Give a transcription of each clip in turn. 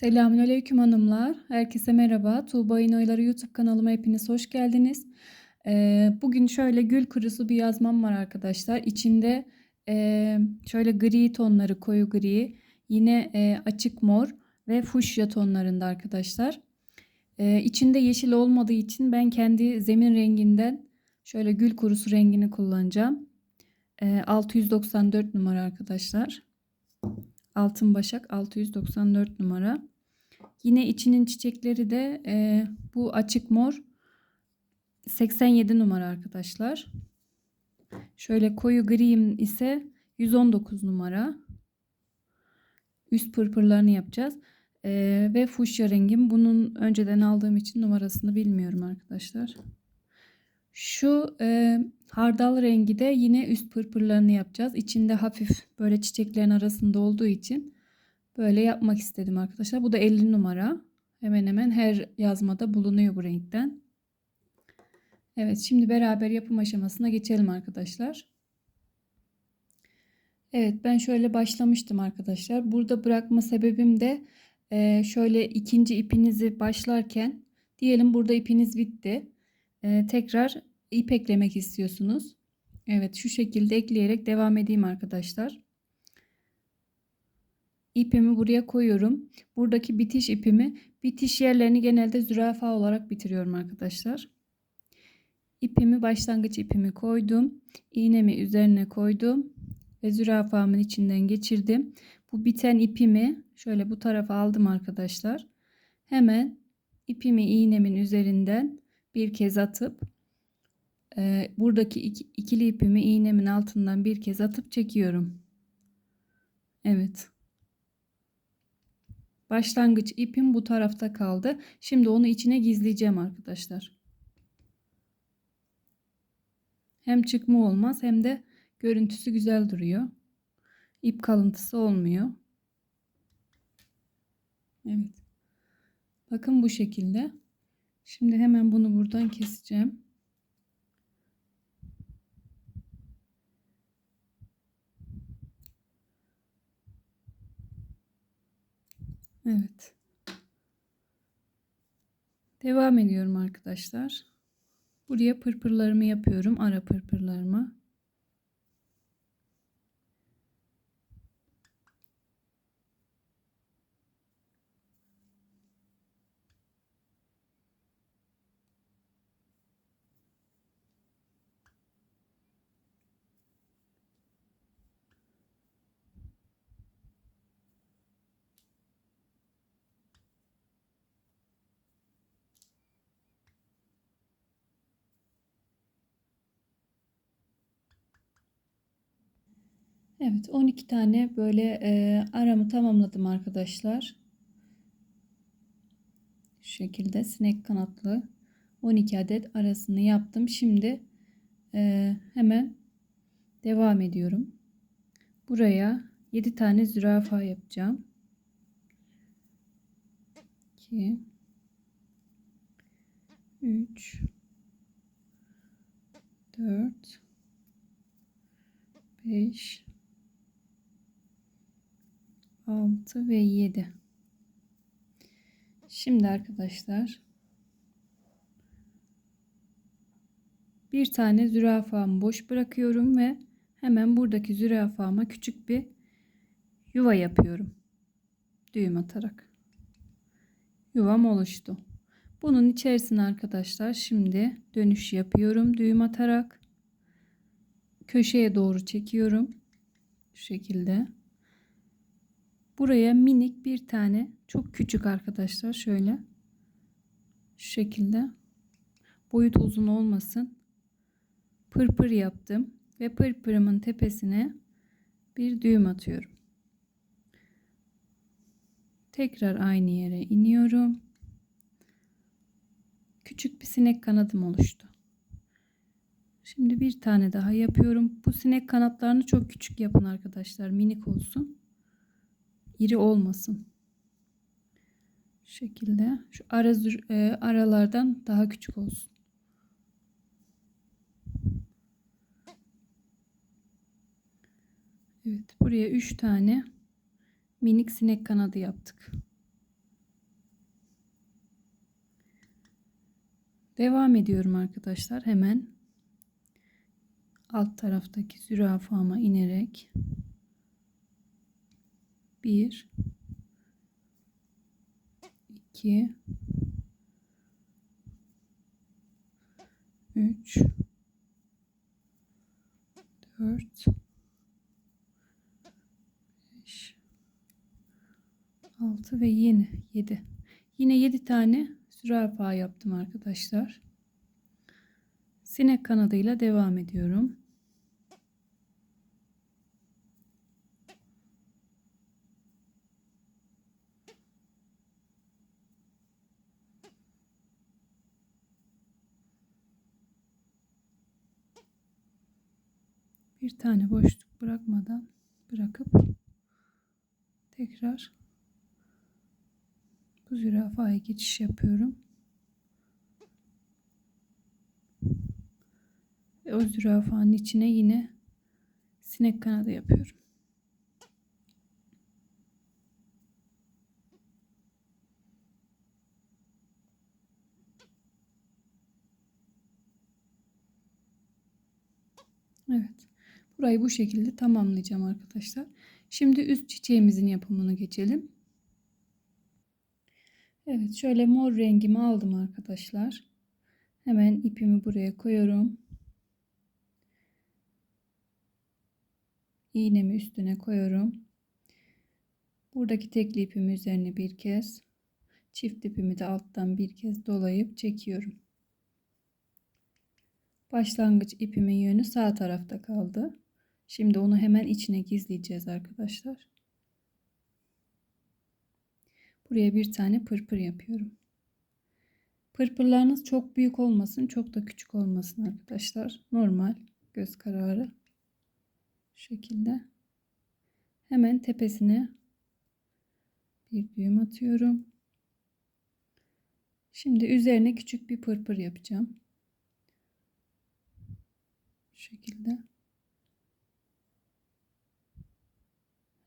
Selamünaleyküm hanımlar. Herkese merhaba. Tuğba İnoyları YouTube kanalıma hepiniz hoş geldiniz. Ee, bugün şöyle gül kurusu bir yazmam var arkadaşlar. İçinde e, şöyle gri tonları koyu gri, yine e, açık mor ve fuşya tonlarında arkadaşlar. Ee, içinde yeşil olmadığı için ben kendi zemin renginden şöyle gül kurusu rengini kullanacağım. Ee, 694 numara arkadaşlar. Altın Başak 694 numara. Yine içinin çiçekleri de e, bu açık mor 87 numara arkadaşlar. Şöyle koyu griyim ise 119 numara. Üst pırpırlarını yapacağız. E, ve fuşya rengim. Bunun önceden aldığım için numarasını bilmiyorum arkadaşlar. Şu e, hardal rengi de yine üst pırpırlarını yapacağız. İçinde hafif böyle çiçeklerin arasında olduğu için böyle yapmak istedim arkadaşlar. Bu da 50 numara. Hemen hemen her yazmada bulunuyor bu renkten. Evet şimdi beraber yapım aşamasına geçelim arkadaşlar. Evet ben şöyle başlamıştım arkadaşlar. Burada bırakma sebebim de e, şöyle ikinci ipinizi başlarken diyelim burada ipiniz bitti. E, tekrar ip eklemek istiyorsunuz. Evet şu şekilde ekleyerek devam edeyim arkadaşlar. İpimi buraya koyuyorum. Buradaki bitiş ipimi bitiş yerlerini genelde zürafa olarak bitiriyorum arkadaşlar. İpimi başlangıç ipimi koydum. İğnemi üzerine koydum ve zürafamın içinden geçirdim. Bu biten ipimi şöyle bu tarafa aldım arkadaşlar. Hemen ipimi iğnemin üzerinden bir kez atıp e, buradaki ikili ipimi iğnemin altından bir kez atıp çekiyorum. Evet. Başlangıç ipim bu tarafta kaldı. Şimdi onu içine gizleyeceğim arkadaşlar. Hem çıkma olmaz hem de görüntüsü güzel duruyor. İp kalıntısı olmuyor. Evet. Bakın bu şekilde. Şimdi hemen bunu buradan keseceğim. Evet. Devam ediyorum arkadaşlar. Buraya pırpırlarımı yapıyorum. Ara pırpırlarımı. Evet 12 tane böyle e, aramı tamamladım arkadaşlar. Şu şekilde sinek kanatlı 12 adet arasını yaptım. Şimdi e, hemen devam ediyorum. Buraya 7 tane zürafa yapacağım. 2 3 4 5 6 ve 7. Şimdi arkadaşlar bir tane zürafamı boş bırakıyorum ve hemen buradaki zürafama küçük bir yuva yapıyorum. Düğüm atarak. Yuvam oluştu. Bunun içerisine arkadaşlar şimdi dönüş yapıyorum düğüm atarak. Köşeye doğru çekiyorum. Şu şekilde. Buraya minik bir tane çok küçük arkadaşlar şöyle şu şekilde boyut uzun olmasın pırpır yaptım ve pırpırımın tepesine bir düğüm atıyorum. Tekrar aynı yere iniyorum. Küçük bir sinek kanadım oluştu. Şimdi bir tane daha yapıyorum. Bu sinek kanatlarını çok küçük yapın arkadaşlar. Minik olsun iri olmasın. Şu şekilde şu ara, e, aralardan daha küçük olsun. Evet buraya 3 tane minik sinek kanadı yaptık. Devam ediyorum arkadaşlar hemen alt taraftaki zürafama inerek 1 2 3 4 5 6 ve yeni 7 yine 7 tane zürafa yaptım arkadaşlar. Sinek kanadıyla devam ediyorum bir tane boşluk bırakmadan bırakıp tekrar bu zürafaya geçiş yapıyorum. Ve o zürafanın içine yine sinek kanadı yapıyorum. Evet. Burayı bu şekilde tamamlayacağım arkadaşlar. Şimdi üst çiçeğimizin yapımını geçelim. Evet şöyle mor rengimi aldım arkadaşlar. Hemen ipimi buraya koyuyorum. İğnemi üstüne koyuyorum. Buradaki tekli ipimi üzerine bir kez, çift ipimi de alttan bir kez dolayıp çekiyorum. Başlangıç ipimin yönü sağ tarafta kaldı. Şimdi onu hemen içine gizleyeceğiz arkadaşlar. Buraya bir tane pırpır yapıyorum. Pırpırlarınız çok büyük olmasın, çok da küçük olmasın arkadaşlar. Normal göz kararı. Şu şekilde. Hemen tepesine bir düğüm atıyorum. Şimdi üzerine küçük bir pırpır yapacağım. Şu şekilde.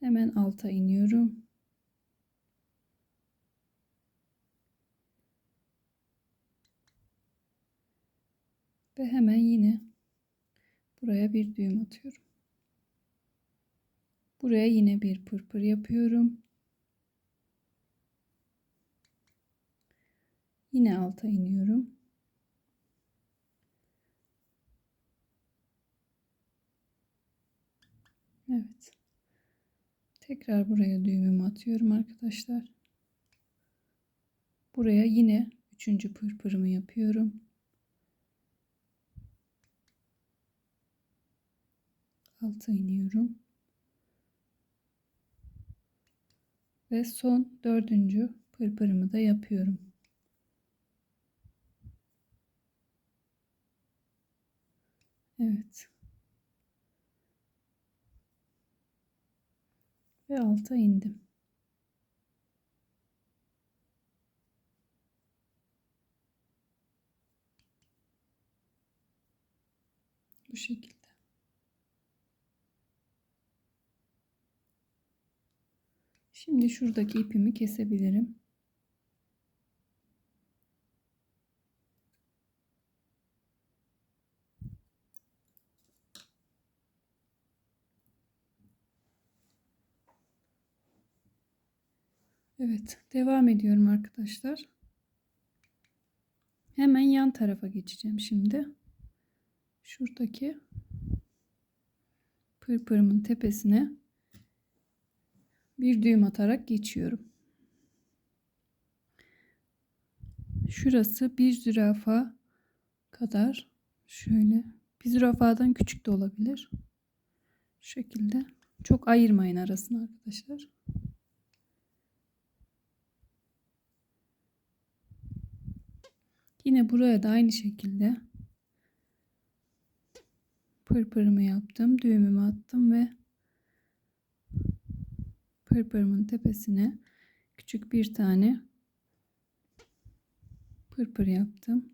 Hemen alta iniyorum. Ve hemen yine buraya bir düğüm atıyorum. Buraya yine bir pırpır yapıyorum. Yine alta iniyorum. Evet. Tekrar buraya düğümümü atıyorum arkadaşlar. Buraya yine üçüncü pırpırımı yapıyorum. Alta iniyorum. Ve son dördüncü pırpırımı da yapıyorum. Evet. Ve alta indim. Bu şekilde. Şimdi şuradaki ipimi kesebilirim. Evet, devam ediyorum arkadaşlar. Hemen yan tarafa geçeceğim şimdi. Şuradaki pırpırımın tepesine bir düğüm atarak geçiyorum. Şurası bir zürafa kadar şöyle bir zürafadan küçük de olabilir. Şu şekilde. Çok ayırmayın arasını arkadaşlar. Yine buraya da aynı şekilde pırpırımı yaptım. Düğümümü attım ve pırpırımın tepesine küçük bir tane pırpır yaptım.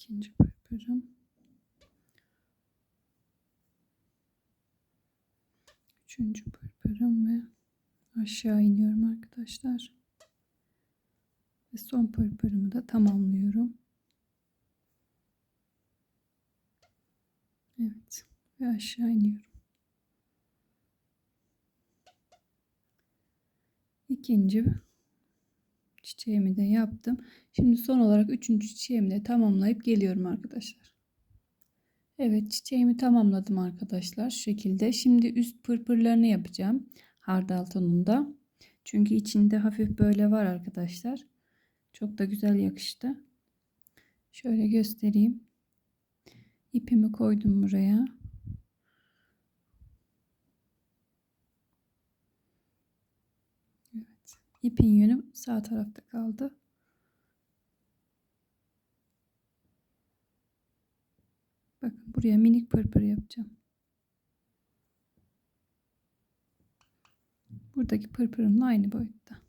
İkinci pırpırım. Üçüncü pırpırım ve aşağı iniyorum arkadaşlar. Ve son pırpırımı da tamamlıyorum. Evet. Ve aşağı iniyorum. İkinci çiçeğimi de yaptım. Şimdi son olarak üçüncü çiçeğimi de tamamlayıp geliyorum arkadaşlar. Evet çiçeğimi tamamladım arkadaşlar şu şekilde. Şimdi üst pırpırlarını yapacağım. Hardal tonunda. Çünkü içinde hafif böyle var arkadaşlar. Çok da güzel yakıştı. Şöyle göstereyim. İpimi koydum buraya. Evet. İpin yönü sağ tarafta kaldı. Bakın buraya minik pırpır yapacağım. Buradaki pırpırımla aynı boyutta.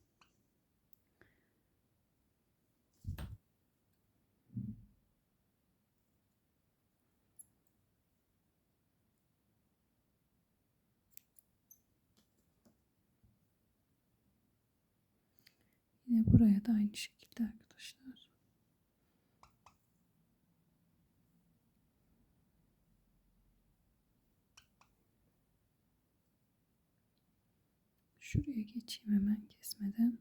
Buraya da aynı şekilde arkadaşlar. Şuraya geçeyim hemen kesmeden.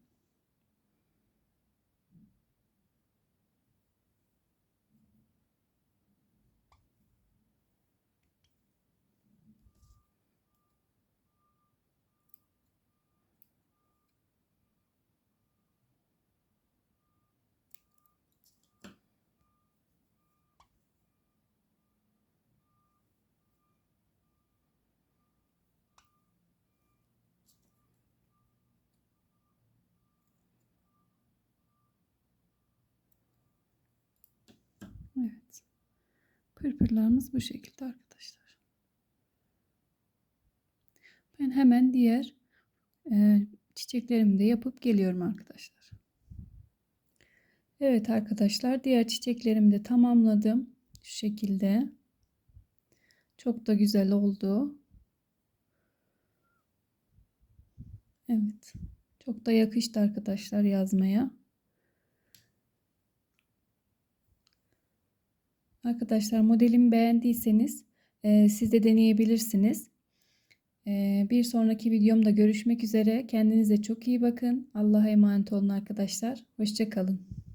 Evet. Pırpırlarımız bu şekilde arkadaşlar. Ben hemen diğer e, çiçeklerimi de yapıp geliyorum arkadaşlar. Evet arkadaşlar diğer çiçeklerimi de tamamladım. Şu şekilde. Çok da güzel oldu. Evet. Çok da yakıştı arkadaşlar yazmaya. Arkadaşlar modelimi beğendiyseniz e, siz de deneyebilirsiniz. E, bir sonraki videomda görüşmek üzere. Kendinize çok iyi bakın. Allah'a emanet olun arkadaşlar. Hoşçakalın.